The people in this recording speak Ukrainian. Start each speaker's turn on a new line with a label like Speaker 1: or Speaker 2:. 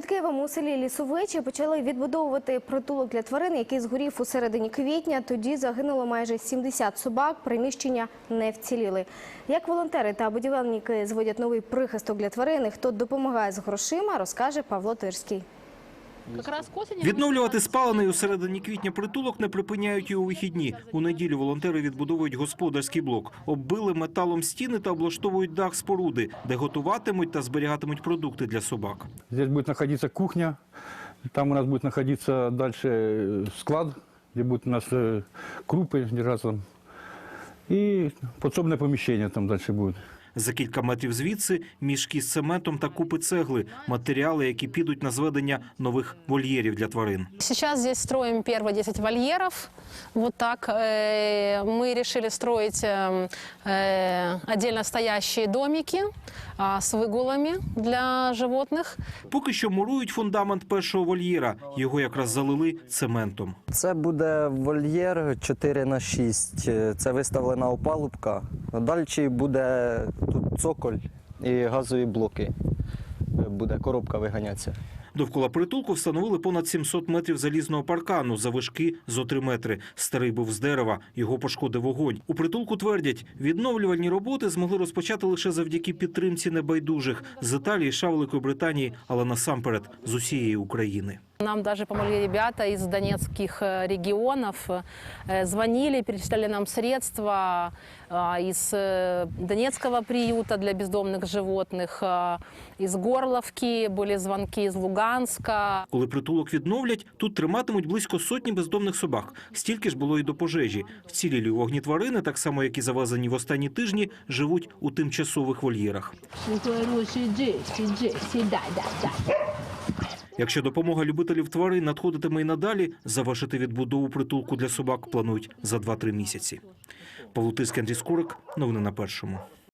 Speaker 1: Під Києвом у селі Лісовичі почали відбудовувати притулок для тварин, який згорів у середині квітня. Тоді загинуло майже 70 собак. Приміщення не вціліли. Як волонтери та будівельники зводять новий прихисток для тварин, хто допомагає з грошима, розкаже Павло Тирський.
Speaker 2: Відновлювати спалений у середині квітня притулок не припиняють і у вихідні. У неділю волонтери відбудовують господарський блок, оббили металом стіни та облаштовують дах споруди, де готуватимуть та зберігатимуть продукти для собак.
Speaker 3: Здесь будет находиться кухня, там у нас будет находиться дальше э, склад, где будут у нас э, крупы держаться. И подсобное помещение там дальше будет.
Speaker 2: За кілька метрів звідси мішки з цементом та купи цегли, матеріали, які підуть на зведення нових вольєрів для тварин.
Speaker 4: Сейчас здесь строим первые 10 вольеров. Вот так. Э, Мы решили строить э, э, отдельно стоящие домики а, с выгулами для животных.
Speaker 2: Поки що мурують фундамент першого вольєра. Його якраз залили цементом.
Speaker 5: Це буде вольєр 4 на 6 Це виставлена опалубка. Далі буде тут цоколь і газові блоки. Буде коробка виганятися.
Speaker 2: Довкола притулку встановили понад 700 метрів залізного паркану завишки зо 3 метри. Старий був з дерева, його пошкодив вогонь. У притулку твердять, відновлювальні роботи змогли розпочати лише завдяки підтримці небайдужих з Італії, США, Великої Британії, але насамперед з усієї України.
Speaker 4: Нам даже помогли ребята из донецких э, регионов. Э, Звонили, перечисляли нам средства а, из э, Донецкого приюта для бездомных животных, а, из Горловки были звонки из Луганска.
Speaker 2: Коли притулок відновлять, тут триматимуть близько сотні бездомних собак. Стільки ж було і до пожежі. Вцілілі у вогні тварини, так само як і завезені в останні тижні, живуть у тимчасових вольєрах.
Speaker 6: говорю, сиди, сиди, сідай, да, да.
Speaker 2: Якщо допомога любителів тварин надходитиме і надалі, завершити відбудову притулку для собак планують за 2-3 місяці. Павло Тиск, Андрій Скорик. Новини на першому.